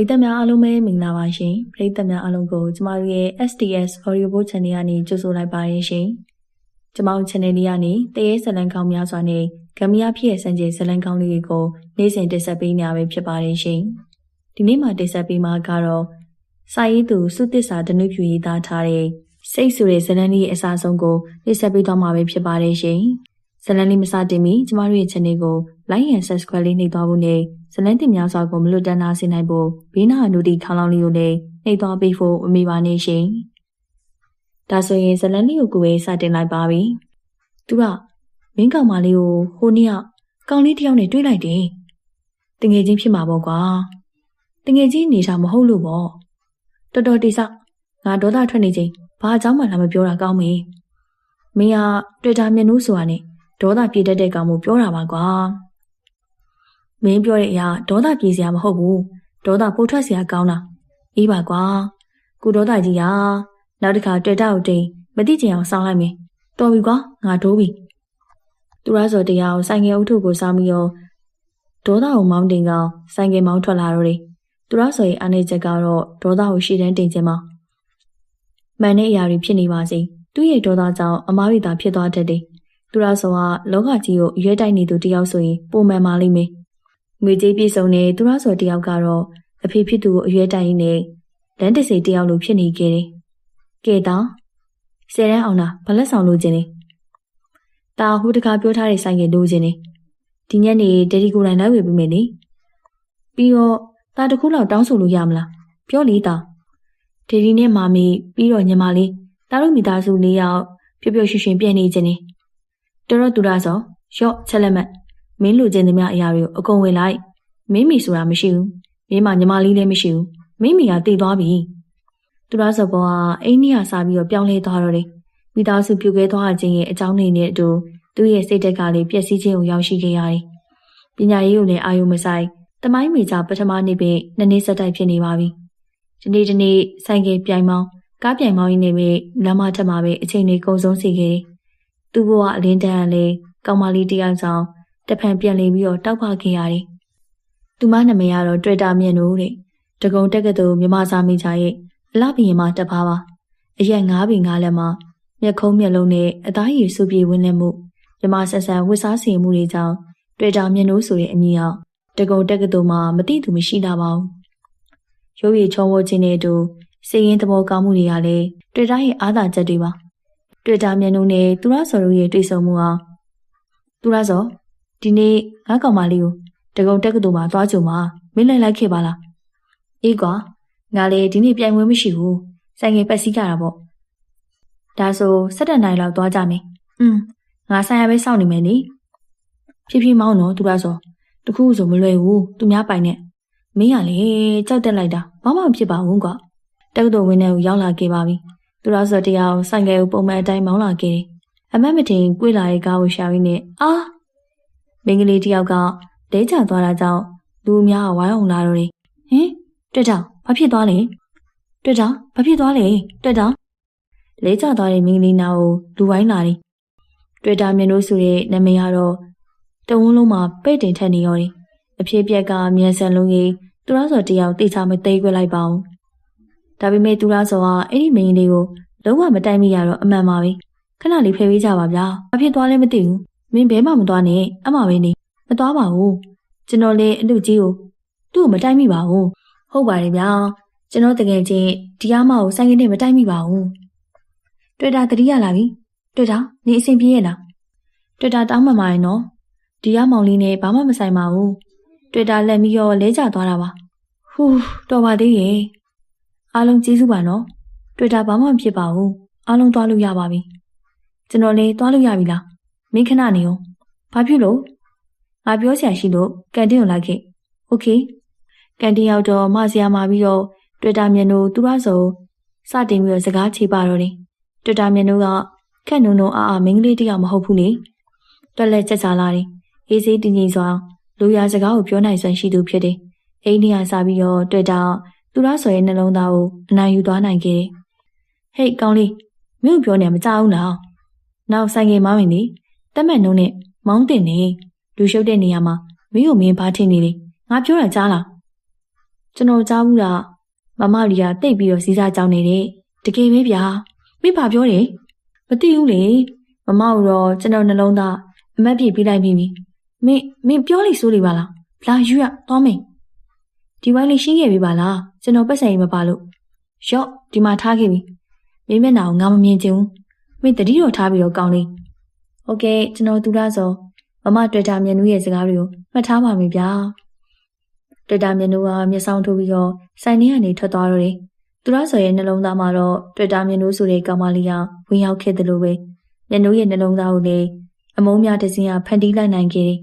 ရိသတ်များအားလုံးပဲမင်္ဂလာပါရှင်ပရိသတ်များအားလုံးကိုကျမတို့ရဲ့ SDS Audio Book Channel ကနေကြိုဆိုလိုက်ပါရရှင်ကျမတို့ channel လေးကနေတရေဇလံကောင်းများစွာနဲ့ဂမ်မီယာဖြစ်ရဲ့စံကြေဇလံကောင်းလေးတွေကိုနေ့စဉ်တင်ဆက်ပေးနေရပဲဖြစ်ပါတယ်ရှင်ဒီနေ့မှာတင်ဆက်ပေးမှာကတော့စာရေးသူစုသစ္စာဒနုဖြူရေးသားထားတဲ့စိတ်ဆိုတဲ့ဇလံလေးရဲ့အစားဆုံးကိုတင်ဆက်ပေးသွားမှာပဲဖြစ်ပါတယ်ရှင်ဇလံလေးမစတင်မီကျမတို့ရဲ့ channel ကို like and subscribe လေးနှိပ်သွားဖို့နဲ့ ဇလန်းတင်များစွာကိုမလွတ်တမ်းနာစေနိုင်ဖို့ဘေးနာအနုတီခေါင်းလောင်းလေးကိုလည်းနှိပ်သွားပေးဖို့အမိပါနေရှင်။ဒါဆိုရင်ဇလန်းလေးကိုကိုယ်ပဲစတင်လိုက်ပါပြီ။သူကမင်းကောင်မလေးကိုဟိုနေ့ကကောင်လေးတယောက်နဲ့တွေ့လိုက်တယ်။တငယ်ချင်းဖြစ်မှာပေါ့ကွာ။တငယ်ချင်းနေစားမဟုတ်လို့ပေါ့။တော်တော်တိစငါဒေါသထွက်နေချိန်ဘာအကြောင်းမှလာမပြောတာကောင်းမေ။မင်းကတွေ့တာမျက်နှာဆိုတာနဲ့ဒေါသပြေတတ်တဲ့ကောင်ကိုပြောတာပါကွာ။ မင်းပြောတဲ့အရာဒေါသပြေစရာမဟုတ်ဘူးဒေါသပိုထွက်စရာကောင်းတာအေးပါကွာကုဒေါသကြီးရာနောက်တစ်ခါတွေ့တာကိုတိန်မသိချင်အောင်စောင်းလိုက်မယ်တော်ပြီကွာငါဒိုးပြီသူရဆိုတရားကိုဆိုင်ငယ်အုပ်ထုကိုစောင်းပြီးတော့ဒေါသကိုမောင်းတင်ကောင်ဆိုင်ငယ်မောင်းထွက်လာတော့တယ်သူရဆိုရဲ့အနေချက်ကတော့ဒေါသကိုရှေ့တန်းတင်ခြင်းမမှန်တဲ့အရာတွေဖြစ်နေပါစေသူ့ရဲ့ဒေါသကြောင့်အမားရိတာဖြစ်သွားတတ်တယ်သူရဆိုကလောကကြီးကိုရွေးတိုက်နေသူတယောက်ဆိုရင်ပုံမှန်ပါလိမ့်မယ် ငွေကြေးပြည့်စုံတဲ့သူရဆိုတယောက်ကတော့အဖေဖြစ်သူကိုအရွယ်တိုင်နဲ့လမ်းတစီတယောက်လိုဖြစ်နေခဲ့တယ်။ကဲတော့ဆယ်ရန်အောင်လားဘလက်ဆောင်လိုချင်နေ။တာဟူတကားပြောထားတဲ့ဆိုင်ကလိုချင်နေ။ဒီညနေဒယ်ဒီကိုတိုင်းလိုက်ဝေပေးမယ်လေ။ပြီးတော့တာတခုလောက်တောင်းဆိုလို့ရမလား။ပြောလေတာ။ဒယ်ဒီနဲ့မာမီပြီးတော့ညီမလေးတာတို့မိသားစုလေးယောက်ပျော်ပျော်ရွှင်ရွှင်ပြည့်နေခြင်းနေ။တော်တော်တူတာဆိုရော့ချက်လက်မှတ် မင်းလူချင်းသမျှအရာတွေကိုအကုန်ဝင်လိုက်မင်းမီဆိုတာမရှိဘူးမင်းမညီမလေးလည်းမရှိဘူးမင်းမီကတည်သွားပြီသူရဆော်ဘောကအိန္ဒိယစားပြီးတော့ပြောင်းလဲသွားတော့တယ်မိသားစုပြုတ်ခဲသွားခြင်းရဲ့အကြောင်းနေနဲ့အတူသူ့ရဲ့စိတ်တက်ကလေးပျက်စီးခြင်းကိုရောက်ရှိခဲ့ရတယ်ပညာရေးကိုလည်းအာရုံမဆိုင်တမိုင်းမိကြပထမနေ့ပဲနှစ်နေ့ဆက်တိုက်ဖြစ်နေပါပြီဒီနေ့ဒီနေ့ဆိုင်ကပြိုင်မောင်းကားပြိုင်မောင်းရင်းနေပဲလမ်းမထက်မှာပဲအချိန်လေးကုန်ဆုံးစေခဲ့တယ်သူ့ဘဝအလင်းတန်းကလည်းကောင်မလေးတယောက်ဆောင် တဖန်ပြန်လည်ပြီးတော့တောက်ပခဲ့ရတယ်။သူမနာမည်ကတော့တွေ့တာမြင့်လို့တဲ့။တကုံတက်ကတူမြမစာမိချာရဲ့အလှဘီရင်မှာတက်ပါပါ။အရက်၅ဘီ၅လက်မှာမျက်ခုံးမျက်လုံးနဲ့အသားရည်စုပြေဝင်လက်မှုမြမဆက်ဆန်ဝစ်စားစီမှုတွေကြောင့်တွေ့တာမြင့်လို့ဆိုတဲ့အမည်အောင်တကုံတက်ကတူမှာမတိသူမရှိတာပါဘူး။ရုပ်ရည်ချောဝခြင်းနဲ့အတူစိတ်ရင်းသဘောကောင်းမှုတွေကလည်းတွေ့တာရဲ့အားသာချက်တွေပါ။တွေ့တာမြင့်လို့နဲ့သူရစော်တို့ရဲ့တွေ့ဆုံမှုအောင်သူရစော် ဒီနေ့ငါကောင်မလေးကိုတကုံတက်ကတူမှာသွားကြုံမှာမင်းလိုက်လိုက်ခဲ့ပါလားအေးကွာငါလေဒီနေ့ပြိုင်ပွဲမရှိဘူးဆိုင်ငယ်ပတ်စည်းကြတာပေါ့ဒါဆို၁၇နိုင်လောက်သွားကြမယ်อืมငါဆိုင်ရပဲစောင့်နေမယ်နိဖြည်းဖြည်းမောင်းတော့သူလားဆိုတခုဆိုမလွယ်ဘူးသူများပိုင်နဲ့မင်းကလေကြောက်တက်လိုက်တာဘာမှမဖြစ်ပါဘူးကွာတက္ကသိုလ်ဝင်းထဲကိုရောက်လာခဲ့ပါပြီသူလားဆိုတရားဆိုင်ငယ်ကိုပုံမှန်အတိုင်းမောင်းလာခဲ့တယ်အမတ်မတင်ကြွေလာတဲ့ကားကိုရှာရင်းနဲ့အာ မိန်းကလေးတယောက်ကလဲကျသွားတာကြောင့်လူအများဝိုင်းအောင်လာတော့တယ်ဟင်တွေ့တောင်ဘာဖြစ်သွားလဲတွေ့တောင်ဘာဖြစ်သွားလဲတွေ့တောင်လဲကျသွားတဲ့မိန်းကလေးနာကိုလူဝိုင်းလာတယ်တွေ့တာမြင်လို့ဆိုတဲ့နာမည်ကတော့တဝန်းလုံးမှာပိတ်တင်ထက်နေရောတယ်အဖြစ်ပြက်ကမြန်ဆန်လုံးကြီးသူလားစော်တယောက်တိချမသိခွဲလိုက်ပါအောင်ဒါပေမဲ့သူလားစော်ကအဲ့ဒီမိန်းကလေးကိုလုံးဝမတိုင်မိရတော့အမှန်ပါပဲခဏလေးဖယ်ပေးကြပါဗျာဘာဖြစ်သွားလဲမသိဘူး မင်းဘဲမှမသွားနဲ့အမှပဲနေမသွားပါဘူးကျွန်တော်လည်းအလူကြီးကိုသူ့ကိုမတိုက်မိပါဘူးဟုတ်ပါတယ်ဗျာကျွန်တော်တကယ်ချင်းဒီအမကိုဆိုင်ကနဲ့မတိုက်မိပါဘူးတွေ့တာတတိယလာပြီတွေ့တာနေအဆင်ပြေရဲ့လားတွေ့တာတောင်းမှမှာရင်နော်ဒီအမောင်လေးနဲ့ဘာမှမဆိုင်ပါဘူးတွေ့တာလက်ပြီးတော့လဲကျသွားတာပါဟူးတော်ပါသေးရဲ့အားလုံးကျေးဇူးပါနော်တွေ့တာဘာမှမဖြစ်ပါဘူးအားလုံးသွားလို့ရပါပြီကျွန်တော်လည်းသွားလို့ရပြီလား မင်းခဏနေအောင်ဘာဖြစ်လို့ငါပြောချင်ရှိလို့ကန်တင်းကိုလိုက်ခဲ့โอเคကန်တင်းရောက်တော့မဆရာမပြီးတော့တွေ့တာမြန်တို့သူရဆိုစတင်ပြီးတော့စကားချေပါတော့တယ်တွေ့တာမြန်တို့ကခက်နုံနုံအားအားမင်းကလေးတယောက်မဟုတ်ဘူးလေတွက်လက်ချက်ချလာတယ်အေးစေးတင်ငိမ်စွာလူရစကားကိုပြောနိုင်စွမ်းရှိသူဖြစ်တယ်အိန္ဒိယစားပြီးတော့တွေ့တာသူရဆိုရဲ့နှလုံးသားကိုအနိုင်ယူသွားနိုင်ခဲ့တယ်ဟေ့ကောင်းလေးမင်းပြောနေမကြောက်ဘူးလားနောက်ဆိုင်ငယ်မောင်းရင်လေ တက်မဲ့နှုံးနဲ့မောင်းတင်နေလူရှုပ်တဲ့နေရာမှာမင်းကိုမင်းဘာထင်နေလဲငါပြောတာကြားလားကျွန်တော်ကြားဘူးလားမမလီကတိတ်ပြီးတော့စီးစားကြောင်းနေတဲ့တကယ်ပဲဗျာမင်းဘာပြောတယ်မသိဘူးလေမမတို့တော့ကျွန်တော်နှလုံးသားအမက်ပြေးပြလိုက်ပြီမင်းမင်းပြောလိဆိုးလိပါလားလာယူရသွားမယ်ဒီဝိုင်းလေးရှင်းခဲ့ပြီပါလားကျွန်တော်ပတ်စံရင်မပါလို့ရော့ဒီမှာထားခဲ့ပြီမင်းမျက်နှာကိုငါမမြင်ချင်ဘူးမင်းတတိတော်ထားပြီးတော့ကောင်းလေး ဟုတ်ကဲ့ကျွန်တော်သူလားဆိုမမတွေ့တာမျက်နှာရဲ့စကားတွေကိုမှတ်ထားပါမယ်ဗျာတွေ့တာမျက်နှာကမျက်စောင်းထိုးပြီးတော့ဆိုင်ထဲကနေထွက်သွားတော့တယ်သူလားဆိုရဲ့နှလုံးသားမှာတော့တွေ့တာမျက်နှာဆိုတဲ့ကောင်မလေးကဝင်ရောက်ခဲ့တယ်လို့ပဲမျက်နှာရဲ့နှလုံးသားကိုလည်းအမုန်းများတစ်စင်းကဖန်တီးလိုက်နိုင်ခဲ့တယ်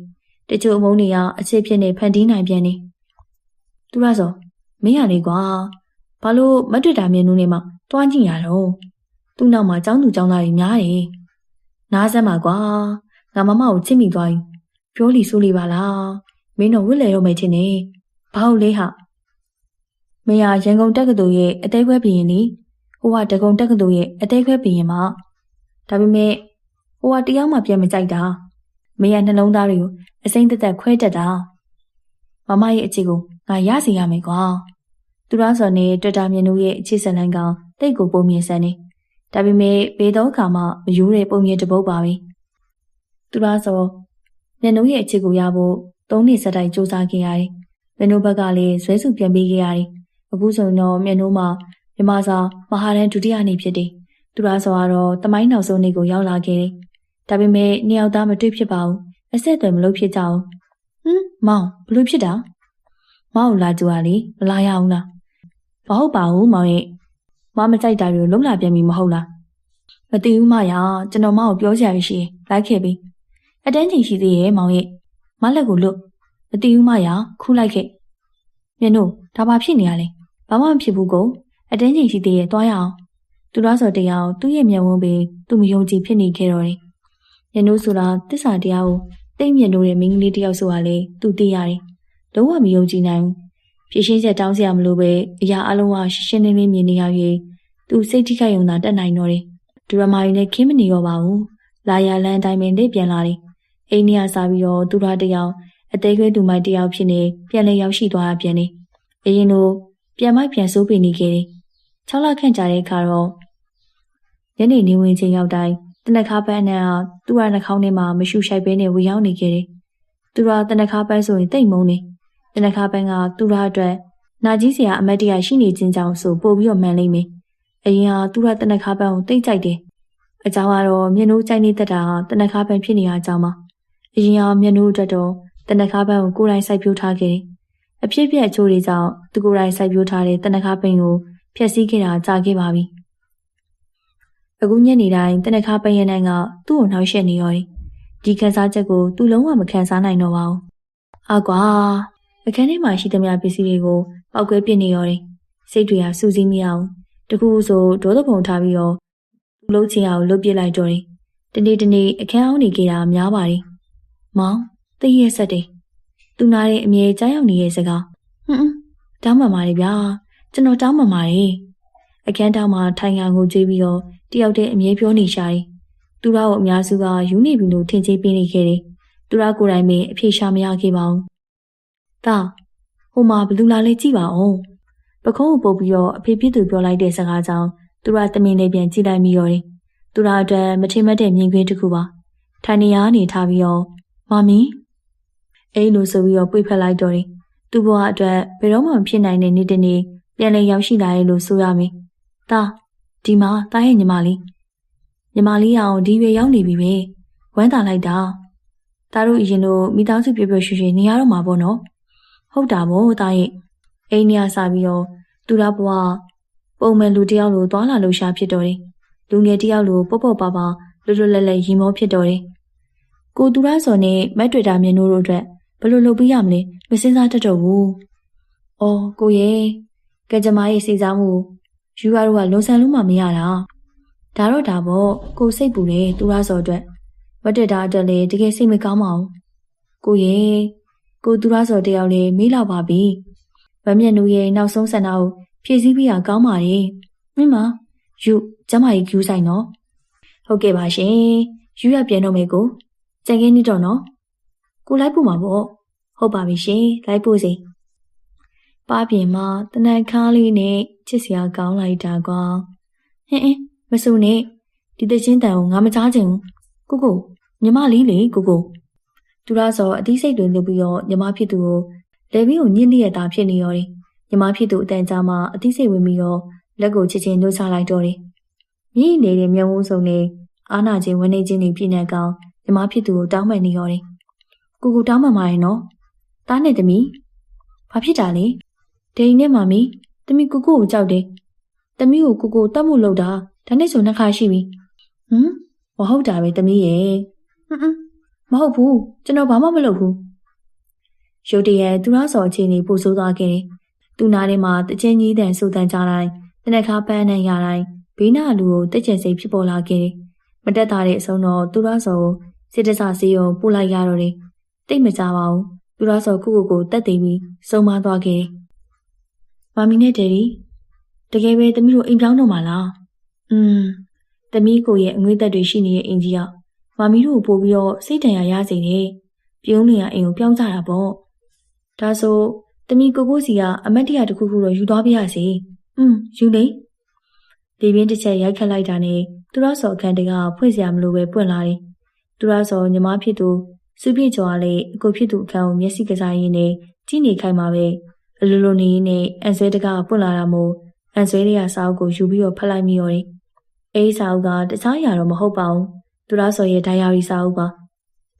တချို့အမုန်းတွေကအခြေဖြစ်နေဖန်တီးနိုင်ပြန်နေသူလားဆိုမင်းရလေကွာဘာလို့မတွေ့တာမျက်နှာနဲ့မှတွားကြည့်ရတော့သူ့နောက်မှာចောင်းသူចောင်းသားတွေများတယ် နားစမ်းပါကွာငါမမကိုချစ်မိသွားပြီပြောလီဆိုးလီပါလားမင်းတော့ဝစ်လေတော့မယ်ချင်းနေဘာလို့လဲဟာမရရန်ကုန်တက္ကသိုလ်ရဲ့အသေးခွဲပြင်လေဟိုကဒဂုံတက္ကသိုလ်ရဲ့အသေးခွဲပြင်မှာဒါပေမဲ့ဟိုကတရားမှပြန်မကြိုက်တာမရနှလုံးသားတွေကိုအစိမ့်သက်သက်ခွဲတက်တာမမရဲ့အခြေကိုငါရစီရမယ်ကွာသူရစော်နဲ့တွက်တာမြင်တို့ရဲ့အခြေဆက်လန်းကောင်တိတ်ကိုပုံမြင်စမ်းနေ ဒါပေမဲ့ဘေတော့ခါမှမယူတဲ့ပုံမြင်တပုတ်ပါပဲသူရစော်မြင်တို့ရဲ့အခြေကိုရဖို့သုံးနှစ်ဆက်တိုက်စူးစမ်းခဲ့ရတယ်မြင်တို့ဘက်ကလည်းဇွဲစုပြန်ပေးခဲ့ရတယ်အခုဆိုတော့မြင်တို့မှာမြမစာမဟာရန်ဒုတိယနေ့ဖြစ်တယ်သူရစော်ကတော့တမိုင်းနောက်ဆုံးနေ့ကိုရောက်လာခဲ့တယ်ဒါပေမဲ့နှစ်ယောက်သားမတွေ့ဖြစ်ပါဘူးအဆက်အသွယ်မလုပ်ဖြစ်ကြအောင်ဟမ်မောင်ဘလို့ဖြစ်တာမောင်လာကြွားလေမလာရအောင်လားမဟုတ်ပါဘူးမောင်ရဲ့ မမကြိုက်တာတွေကိုလုံးလာပြန်ပြီမဟုတ်လားမသိဘူးမရကျွန်တော်မောင်ကိုပြောစရာရှိရင်လိုက်ခဲ့ပြီအတန်းချိန်ရှိသေးရဲ့မောင်ရဲ့မလက်ကိုလွတ်မသိဘူးမရခူးလိုက်ခဲ့မြင်တို့ဒါဘာဖြစ်နေရလဲဘာမှမဖြစ်ဘူးကိုအတန်းချိန်ရှိသေးရဲ့တွားရအောင်သူလားဆိုတရားသူ့ရဲ့မျက်ဝန်းပေးသူမယုံကြည်ဖြစ်နေခဲ့တော့တယ်မြင်တို့ဆိုတာတစ္ဆာတရားကိုတိတ်မြင်လို့တဲ့မိန်းကလေးတယောက်ဆိုတာလေသူသိရတယ်လုံးဝမယုံကြည်နိုင်ဘူး ဖြည့်ရှင်းချက်တောင်းစရာမလိုပဲအရာအလုံးကရှင်းရှင်းလင်းလင်းမြင်နေရ၍သူစိတ်ထိခိုက်ုံသာတက်နိုင်တော့တယ်ဒူရမာရီနဲ့ခင်းမနေတော့ပါဘူးလာရလန်တိုင်းပင်လေးပြန်လာတယ်အိန္ဒိယစားပြီးတော့သူရတယောက်အသေးခွဲသူမိုက်တယောက်ဖြစ်နေပြန်လဲရောက်ရှိသွားတာပြန်နေအရင်လိုပြန်မိုက်ပြန်စိုးပေနေခဲ့တယ်6လခန့်ကြာတဲ့အခါတော့ညနေနေဝင်ချိန်ရောက်တိုင်းတနခါပန်းနဲ့သူ့ရနှာခေါင်းထဲမှာမရှူရှိုက်ပဲနဲ့ဝေရောက်နေခဲ့တယ်သူရတနခါပန်းဆိုရင်တိတ်မုန်းနေ တနခါပန်းကသူရအတွက်နာကြီးစရာအမတ်တရရှိနေခြင်းကြောင့်ဆိုပို့ပြီးတော့မှန်လိမ့်မယ်အရင်ကသူရတနခါပန်းကိုတိတ်ကြိုက်တယ်အကြောင်းကတော့မျက်နှာကြိုက်နေတတ်တာတနခါပန်းဖြစ်နေရကြောင်းပါအရင်ကမျက်နှာအတွက်တော့တနခါပန်းကိုကိုယ်တိုင်စိုက်ပျိုးထားခဲ့တယ်အဖြစ်ပြက်အချိုးတွေကြောင့်သူကိုယ်တိုင်စိုက်ပျိုးထားတဲ့တနခါပန်းကိုဖျက်ဆီးခဲ့တာကြာခဲ့ပါပြီအခုညနေတိုင်းတနခါပန်းရနန်းကသူ့ကိုနှောက်ရှက်နေရောတယ်ဒီခံစားချက်ကိုသူလုံးဝမခံစားနိုင်တော့ပါဘူးအာကွာ အခန်းထဲမှာရှိသမျှပစ္စည်းတွေကိုပောက်ကွဲပစ်နေရောတယ်စိတ်တွေကစူးစီးမရအောင်တကူဆိုဒေါသပုံထားပြီးတော့သူ့လုံးချင်အောင်လုတ်ပစ်လိုက်တော့တယ်တနေ့တနေ့အခန်းအောင်နေကြတာများပါတယ်မောင်သိရဲ့ဆက်တယ်သူနာတဲ့အမြဲကြားရောက်နေတဲ့စကားဟွန်းတောင်းပန်ပါတယ်ဗျာကျွန်တော်တောင်းပန်ပါတယ်အခန်းတောင်မှာထိုင်ငံကိုကြွေးပြီးတော့တယောက်တည်းအမြဲပြောနေရှာတယ်သူတို့အများစုကယူနေပြီလို့ထင်ကြေးပေးနေခဲ့တယ်သူတို့ကိုယ်တိုင်ပင်အဖြေရှာမရခဲ့ပါဘူး ဒါဟိုမှာဘလူလာလေးကြည့်ပါဦးပခုံးကိုပုတ်ပြီးတော့အဖေပြစ်သူပြောလိုက်တဲ့စကားကြောင့်သူကတမင်လေးပြန်ကြည့်လိုက်မိရောတယ်သူတို့အတွက်မထင်မှတ်တဲ့မြင်ကွင်းတစ်ခုပါထိုင်နေရနေထားပြီးတော့မမီအိမ်လိုဆိုပြီးတော့ပွေဖက်လိုက်တော့တယ်သူ့ဘဝအတွက်ဘယ်တော့မှမဖြစ်နိုင်တဲ့နေ့တစ်နေ့ပြန်လည်ရောက်ရှိလာရဲ့လို့ဆိုရမယ်ဒါဒီမှာတားရဲ့ညီမလေးညီမလေးအောင်ဒီရွယ်ရောက်နေပြီပဲဝမ်းသာလိုက်တာဒါတို့အရင်တို့မိသားစုပြပြရွှေရွှေနေရတော့မှာပေါ့နော် ဟုတ်တာမို့တာရဲ့အိမ်နေရစားပြီးတော့သူရဘွားပုံမဲ့လူတယောက်လိုသွားလာလို့ရှာဖြစ်တော်တယ်လူငယ်တယောက်လိုပေါ့ပေါ့ပါပါလွတ်လွတ်လပ်လပ်ရင်မောဖြစ်တော်တယ်ကိုသူရစော်နဲ့မက်တွေတာမြင်တို့တို့အတွက်ဘယ်လိုလုပ်ပေးရမလဲမစင်းစားတတ်တော့ဘူးအော်ကိုရဲ့ကကြမရဲ့စိတ်စားမှုယူရတော့ကလုံဆန်လုံးမှမရတာဒါတော့ဒါပေါ့ကိုစိတ်ပူတယ်သူရစော်အတွက်မက်တွေတာအတွက်လည်းတကယ်စိတ်မကောင်းပါဘူးကိုရဲ့ ကိုသူရစော်တယောက်လည်းမေးလာပါပြီ။ဗမျက်နှူရဲ့နောက်ဆုံးဆန္ဒကိုဖြည့်ဆည်းပြီးတာကောင်းပါရဲ့။မင်းမယူကျမကြီးကျူးဆိုင်နော်။ဟုတ်ကဲ့ပါရှင်။ယူရပြန်တော့မယ်ကို။ကြံခင်းနေတော့နော်။ကိုလိုက်ပို့မှာပေါ့။ဟုတ်ပါပြီရှင်။လိုက်ပို့စီပါပြင်မှာတနက်ခါလေးနဲ့ချစ်စရာကောင်းလိုက်တာကွာဟင်းအင်းမဆူနဲ့ဒီတချင်းတန်ကိုငါမကြားချင်ဘူးကိုကိုညီမလေးလေကိုကို သူရဆိုအသီးစိတ်တွေနှုတ်ပြီးတော့ညီမဖြစ်သူကိုလေပြီးကိုညှင်းလျက်တာဖြစ်နေရောတယ်ညီမဖြစ်သူအတန်ကြာမှအသီးစိတ်ဝင်ပြီးတော့လက်ကိုချစ်ချင်းနှုတ်ချလိုက်တော့တယ်မြည်နေတဲ့မျက်ဝန်းစုံနဲ့အာနာချင်းဝင်နေချင်းတွေပြည့်နေကောင်ညီမဖြစ်သူကိုတောင်းပန်နေရောတယ်ကိုကိုတောင်းပန်ပါရဲ့နော်တားနဲ့သမီးဘာဖြစ်တာလဲဒိန်နဲ့မမီသမီးကိုကိုကိုကြောက်တယ်သမီးကိုကိုကိုတတ်မှုလုပ်တာဒါနဲ့ဆိုနှစ်ခါရှိပြီဟမ်မဟုတ်တာပဲသမီးရဲ့ဟမ်ဟ မ်မဟုတ်ဘူးကျွန်တော်ဘာမှမလုပ်ဘူးရုတ်တရက်သူရဆော်အချင်းကြီးပူဆိုးသွားခဲ့တယ်သူနာထဲမှာတချင်းကြီးတန်ဆူတန်ကြတိုင်းတနက်ခါပန်းနဲ့ရတိုင်းဘေးနာလူကိုတက်ကျင်စိတ်ဖြစ်ပေါ်လာခဲ့တယ်မတက်တာတဲ့အဆုံးတော့သူရဆော်ကိုစစ်တစစီယုံပို့လိုက်ရတော့တယ်တိတ်မကြပါဘူးသူရဆော်ခုခုကိုတက်သိပြီးစုံမသွားခဲ့တယ်မမီနဲ့ဒယ်ဒီတကယ်ပဲသမီးတို့အိမ်ပြောင်းတော့မှာလားอืมသမီးကိုရဲ့အငွေ့သက်တွေရှိနေတဲ့အင်ကြီးက မမီတို့ကိုပို့ပြီးတော့စိတ်တန်ရရစေတယ်ပြုံးနေရအိမ်ကိုပြောင်းကြတာပေါ့ဒါဆိုသမီးကိုကိုစီကအမတ်တရတစ်ခုခုတော့ယူသွားပြရစီอืมယူလေဒီပြင်းတစ်ချက်ရိုက်ခတ်လိုက်တာနဲ့သူရဆော်အခန်းတကဖွင့်စရာမလိုပဲပွင့်လာတယ်သူရဆော်ညီမဖြစ်သူစုပြည့်ကျော်ကလည်းအကိုဖြစ်သူအခန်းကိုမျက်စိကစားရင်းနဲ့ကြည့်နေခိုင်းပါပဲအလိုလိုနေရင်းနဲ့အန်ဆွဲတကပွင့်လာတာမို့အန်ဆွဲတွေကစာအုပ်ကိုယူပြီးတော့ဖတ်လိုက်မိရောတယ်အဲဒီစာအုပ်ကတခြားအရာတော့မဟုတ်ပါဘူး သူရဆော်ရဲ့ဒိုင်ယာရီစာအုပ်ပါ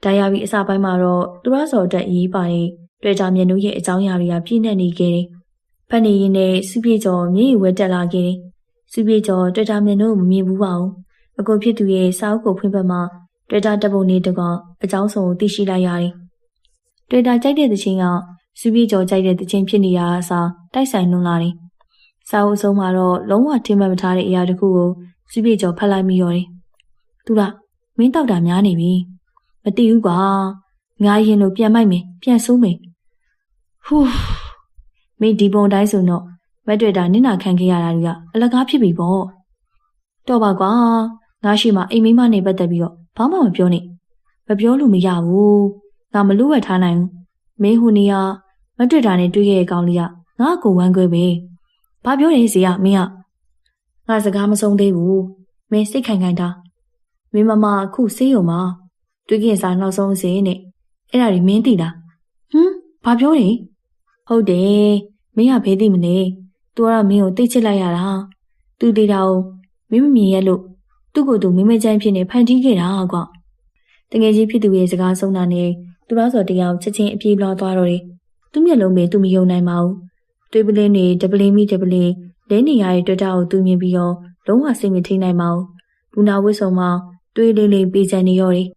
ဒိုင်ယာရီအစပိုင်းမှာတော့သူရဆော်အတွက်အရေးပါတဲ့တွေ့တာမျက်နှာရဲ့အကြောင်းအရာတွေကပြည့်နှက်နေခဲ့တယ်ဖတ်နေရင်းနဲ့စုပြည့်ကျော်မျက်ရည်ဝဲတက်လာခဲ့တယ်စုပြည့်ကျော်တွေ့တာမျက်နှာကိုမမြင်ဘူးပါဘူးအကိုဖြစ်သူရဲ့စာအုပ်ကိုဖွင့်ဖက်မှာတွေ့တာတပုံနေတကောင်အကြောင်းစုံကိုသိရှိလိုက်ရတယ်တွေ့တာကြိုက်တဲ့တခြင်းကစုပြည့်ကျော်ကြိုက်တဲ့တခြင်းဖြစ်နေရအစားတိုက်ဆိုင်လွန်လာတယ်စာအုပ်ဆုံးမှာတော့လုံးဝထင်မှတ်မထားတဲ့အရာတခုကိုစုပြည့်ကျော်ဖတ်လိုက်မိရောတယ်သူက မင်းတောက်တာများနေပြီမသိဘူးကွာငါရင်လို့ပြန်မိုက်မယ်ပြန်ဆိုးမယ်ဟူးမင်းဒီပုံတိုင်းဆိုတော့မတွေ့တာနင့်နာခံခဲ့ရတာတွေကအလကားဖြစ်ပြီပေါ့တော့ပါကွာငါရှိမှအိမ်မိမနဲ့ပတ်သက်ပြီးတော့ဘာမှမပြောနဲ့မပြောလို့မရဘူးငါမလို့ဝက်ထားနိုင်ဘူးမင်းဟိုနေကမတွေ့တာနဲ့တွေ့ခဲ့တဲ့ကောင်လေးကငါ့ကိုဝမ်းခွဲပဲဘာပြောနေစီကမင်းကငါစကားမဆုံးသေးဘူးမင်းစိတ်ခိုင်ခိုင်တာ မင်းမမအခုစေးရုံမှာတွေ့ခင်စားနောက်ဆုံးစေးနဲ့အဲ့ဒါတွေမင်းသိလားဟမ်ဘာပြောနေဟုတ်တယ်မင်းကဘဲသိမလဲသူကတော့မင်းကိုသိချစ်လိုက်ရတာသူသေးတာကိုမင်းမမြင်ရလို့သူ့ကိုယ်သူမင်းမချိုင်းဖြစ်နေဖန်တီးခဲ့တာကွတငယ်ချင်းဖြစ်သူရဲ့စကားဆုံးတာနဲ့သူတော့ဆိုတရားချက်ချင်းအပြေးလွှားသွားတော့တယ်သူ့မျက်လုံးပဲသူမယုံနိုင်ပါဘူးတွေးပလင်းတွေဒပလင်းမိဒပလင်းလဲနေရတဲ့တွေ့တာကိုသူမြင်ပြီးတော့လုံးဝစိတ်မထိနိုင်ပါဘူးလူနာဝစ်ဆုံမှာ တွေးလေးလေးပြေးချန်နေရောတယ်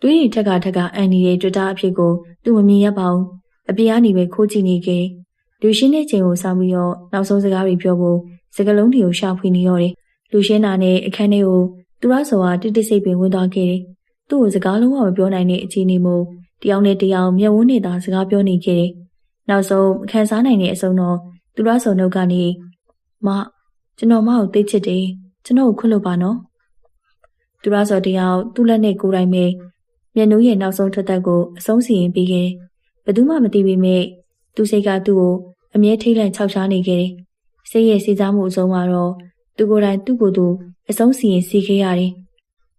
တွေးရင်ထက်ကထက်ကအန်နေတဲ့တွေ့တာအဖြစ်ကိုသူမမြင်ရပါဘူးအပြေးအနေပဲခိုးကြည့်နေခဲ့လူရှင်းတဲ့ချိန်ကိုစောင့်ပြီးတော့နောက်ဆုံးစကားတွေပြောဖို့စကလုံးတွေကိုရှာဖွေနေရတယ်လူရှင်းတာနဲ့အခန်းထဲကိုသူရဆော်ကတိတိစိတ်ပင်ဝင်သွားခဲ့တယ်သူ့ကိုစကားလုံးဝမပြောနိုင်တဲ့အခြေအနေမျိုးတယောက်နဲ့တယောက်မျက်ဝန်းနဲ့သာစကားပြောနေခဲ့တယ်နောက်ဆုံးအခန်းစားနိုင်တဲ့အဆုံးတော့သူရဆော်နှုတ်ကနေမကျွန်တော်မကိုသိချစ်တယ်ကျွန်တော်ကိုခွင့်လို့ပါနော် သူရဆော်တယောက်သူ့လက်နဲ့ကိုယ်တိုင်ပဲမျက်နှာရဲ့နောက်ဆုံးထွက်သက်ကိုအဆုံးစီရင်ပေးခဲ့ဘယ်သူမှမသိပေမဲ့သူစိတ်ကသူ့ကိုအမြဲထိတ်လန့်ခြောက်ခြားနေခဲ့တယ်။စိတ်ရဲ့စီစားမှုအဆုံးမှာတော့သူကိုယ်တိုင်သူ့ကိုယ်သူအဆုံးစီရင်စီခဲ့ရတယ်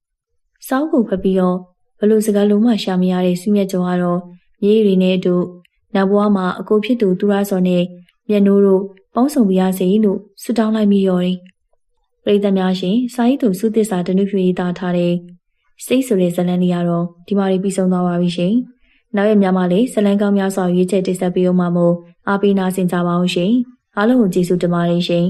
။စောင်းကိုဖက်ပြီးတော့ဘလို့စကားလုံးမှရှာမရတဲ့စီးမြတ်ကျော်ကတော့မြေရီနဲ့အတူနောက်ဘဝမှာအကိုဖြစ်သူသူရစော်နဲ့မျက်နှိုးတို့ပေါင်းစုံပြရစီလို့ဆုတောင်းလိုက်မိရောတယ်။ ပရိသတ်များရှင်စာရေးသူစုသစ္စာတနုဖြူရေးသားထားတဲ့စိတ်ဆိုတဲ့ဇာတ်လမ်းလေးကတော့ဒီမှာပြီးဆုံးသွားပါပြီရှင်။နောက်ရက်များမှာလည်းဇလန်းကောင်းများစွာရွေးချယ်တင်ဆက်ပေးအောင်မှာမို့အားပေးနာဆင်ကြပါအောင်ရှင်အားလုံးကိုကျေးဇူးတင်ပါတယ်ရှင်